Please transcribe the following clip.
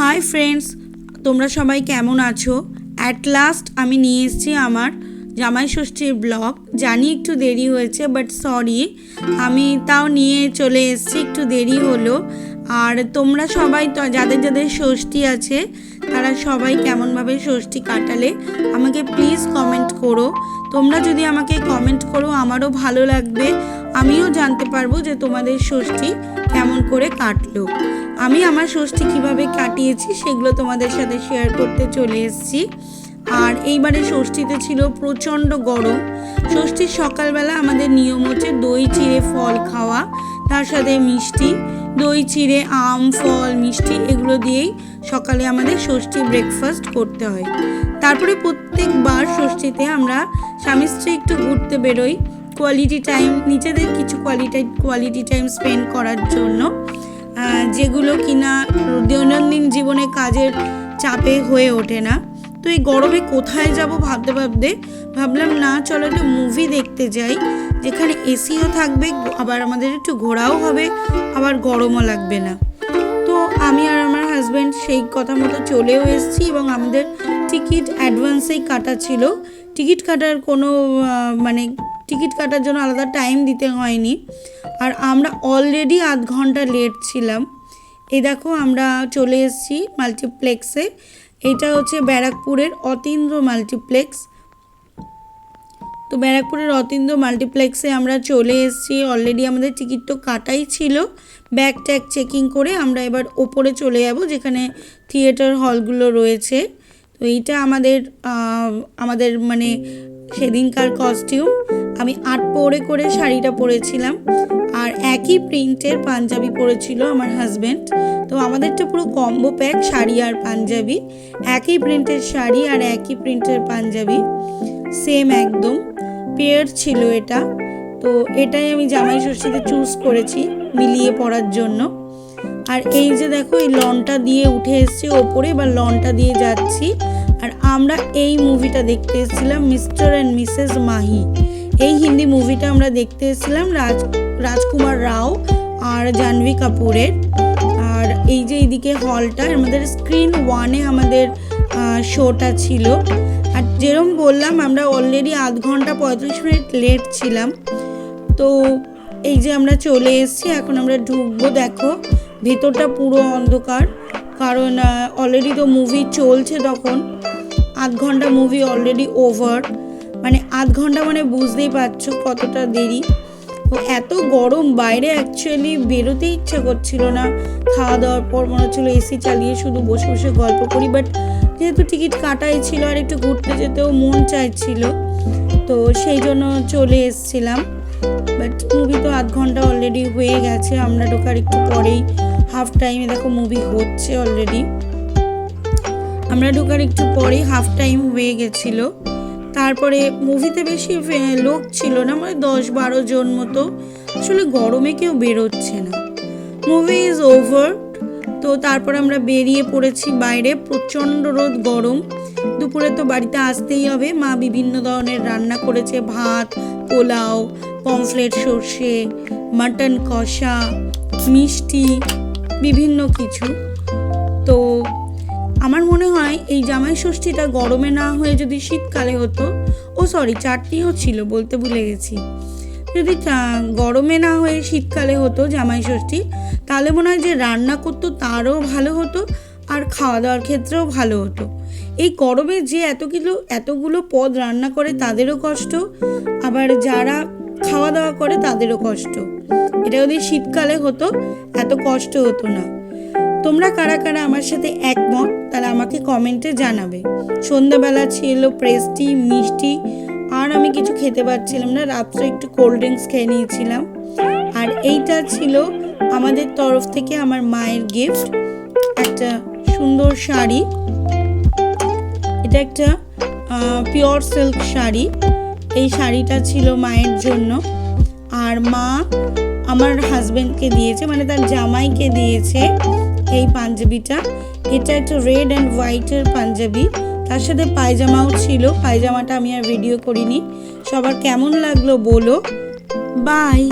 Hi friends তোমরা সবাই কেমন আছো? অ্যাট লাস্ট আমি নিয়ে এসেছি আমার জামাই ষষ্ঠীর ব্লগ জানি একটু দেরি হয়েছে বাট সরি আমি তাও নিয়ে চলে এসেছি, একটু দেরি হলো। আর তোমরা সবাই যাদের যাদের ষষ্ঠী আছে, তারা সবাই কেমনভাবে ষষ্ঠী কাটালে, আমাকে প্লিজ কমেন্ট করো। তোমরা যদি আমাকে কমেন্ট করো, আমারও ভালো লাগবে। আমিও জানতে পারব যে তোমাদের ষষ্ঠী কেমন করে কাটলো। আমি আমার ষষ্ঠী কীভাবে কাটিয়েছি সেগুলো তোমাদের সাথে শেয়ার করতে চলে এসেছি। আর এইবারে ষষ্ঠীতে ছিল প্রচণ্ড গরম। ষষ্ঠীর সকালবেলা আমাদের নিয়ম হচ্ছে দই, চিড়ে, ফল খাওয়া, তার সাথে মিষ্টি। দই, চিড়ে, আম, ফল, মিষ্টি এগুলো দিয়েই সকালে আমাদের ষষ্ঠী ব্রেকফাস্ট করতে হয়। তারপরে প্রত্যেকবার ষষ্ঠীতে আমরা স্বামী স্ত্রী একটু ঘুরতে বেরোই। কোয়ালিটি টাইম নিজেদের কিছু কোয়ালিটি কোয়ালিটি টাইম স্পেন্ড করার জন্য। যেগুলো কিনা দৈনন্দিন জীবনে কাজের চাপে হয়ে ওঠে না। তো এই গরমে কোথায় যাব ভাবতে ভাবতে ভাবলাম, না, চলো একটু মুভি দেখতে যাই। যেখানে এসিও থাকবে, আবার আমাদের একটু ঘোরাও হবে, আবার গরমও লাগবে না। তো আমি আর আমার হাজব্যান্ড সেই কথা মতো চলেও এসেছি এবং আমাদের টিকিট অ্যাডভান্সেই কাটা ছিল। টিকিট কাটার কোনো মানে টিকিট কাটার জন্য আলাদা টাইম দিতে হয়নি। আর আমরা অলরেডি আধ ঘণ্টা লেট ছিলাম। এই দেখো আমরা চলে এসেছি মাল্টিপ্লেক্সে এটা হচ্ছে ব্যারাকপুরের অতীন্দ্র মাল্টিপ্লেক্স তো ব্যারাকপুরের অতীন্দ্র মাল্টিপ্লেক্সে আমরা চলে এসেছি। অলরেডি আমাদের টিকিট তো কাটাই ছিল। ব্যাগ ট্যাগ চেকিং করে আমরা এবার ওপরে চলে যাব, যেখানে থিয়েটার হলগুলো রয়েছে। তো এইটা আমাদের আমাদের মানে সেদিনকার কস্টিউম আমি আট পরে করে শাড়িটা পরেছিলাম, আর একই প্রিন্টের পাঞ্জাবি পরেছিল আমার হাজব্যান্ড তো আমাদেরটা পুরো কম্বো প্যাক শাড়ি আর পাঞ্জাবি। একই প্রিন্টের শাড়ি আর একই প্রিন্টের পাঞ্জাবি। সেম একদম। পেয়ার ছিল এটা। তো এটাই আমি জামাই ষষ্ঠীতে চুজ করেছি, মিলিয়ে পরার জন্য। আর এই যে দেখো, এই লনটা দিয়ে উঠে এসেছি ওপরে বা লনটা দিয়ে যাচ্ছি। আর আমরা এই মুভিটা দেখতে এসেছিলাম মিস্টার অ্যান্ড মিসেস মাহি। এই হিন্দি মুভিটা আমরা দেখতে এসেছিলাম রাজ, রাজকুমার রাও আর জাহ্নবী কাপুরের। আর এই যে এইদিকে হলটা, আমাদের স্ক্রিন ওয়ানে আমাদের শোটা ছিল। আর যেরকম বললাম, আমরা অলরেডি আধ ঘণ্টা পঁয়ত্রিশ মিনিট লেট ছিলাম। তো এই যে আমরা চলে এসেছি, এখন আমরা ঢুকবো, দেখো। ভেতরটা পুরো অন্ধকার, কারণ অলরেডি তো মুভি চলছে তখন। আধ ঘণ্টা মুভি অলরেডি ওভার মানে আধ ঘণ্টা মানে বুঝতেই পারছ কতটা দেরি। এত গরম, বাইরে অ্যাকচুয়ালি বেরোতে ইচ্ছা করছিল না। খাওয়া দাওয়ার পর মনে হচ্ছিল এসি চালিয়ে শুধু বসে বসে গল্প করি বাট যেহেতু টিকিট কাটাই ছিল আর একটু ঘুরতে যেতেও মন চাইছিল, তো সেই জন্য চলে এসছিলাম। বাট মুভি তো আধ ঘণ্টা অলরেডি হয়ে গেছে, আমরা ঢোকার একটু পরেই। হাফ টাইমে দেখো মুভি হচ্ছে অলরেডি। আমরা ঢোকার একটু পরেই হাফ টাইম হয়ে গেছিল। তারপরে মুভিতে বেশি লোক ছিল না মানে দশ বারো জন মতো। আসলে গরমে কেউ বেরোচ্ছে না। Movie is over. তো তারপর আমরা বেরিয়ে পড়েছি বাইরে, প্রচণ্ড রোদ, গরম। দুপুরে তো বাড়িতে আসতেই হবে। মা বিভিন্ন ধরনের রান্না করেছে, ভাত, পোলাও, পমফ্লেট, সর্ষে, মাটন, কষা, মিষ্টি। বিভিন্ন কিছু। তো আমার মনে হয় এই জামাই ষষ্ঠীটা গরমে না হয়ে যদি শীতকালে হতো, ও সরি চাটনিও ছিল বলতে ভুলে গেছি। যদি গরমে না হয়ে শীতকালে হতো জামাই ষষ্ঠী, তাহলে মনে হয় যে রান্না করতো তারও ভালো হতো আর খাওয়া দাওয়ার ক্ষেত্রেও ভালো হতো। এই গরমে যে এত কিলো এতগুলো পদ রান্না করে তাদেরও কষ্ট, আবার যারা খাওয়া দাওয়া করে তাদেরও কষ্ট। এটা যদি শীতকালে হতো, এত কষ্ট হতো না। তোমরা কারা কারা আমার সাথে একমত, তাহলে আমাকে কমেন্টে জানাবে। সন্ধ্যাবেলা ছিল, প্রেস্টি, মিষ্টি, আর আমি কিছু খেতে পারছিলাম না, রাত্রে একটু কোল্ড ড্রিঙ্কস খেয়ে নিয়েছিলাম। আর এইটা ছিল আমাদের তরফ থেকে আমার মায়ের গিফট একটা সুন্দর শাড়ি। এটা একটা পিওর সিল্ক শাড়ি। এই শাড়িটা ছিল মায়ের জন্য। আর মা আমার হাজব্যান্ডকে দিয়েছে মানে তার জামাইকে দিয়েছে এই পাঞ্জাবিটা। এটা একটা রেড অ্যান্ড হোয়াইটের পাঞ্জাবি। তার সাথে পায়জামাও ছিল, পায়জামাটা আমি আর ভিডিও করিনি। সবার কেমন লাগল বলো। বাই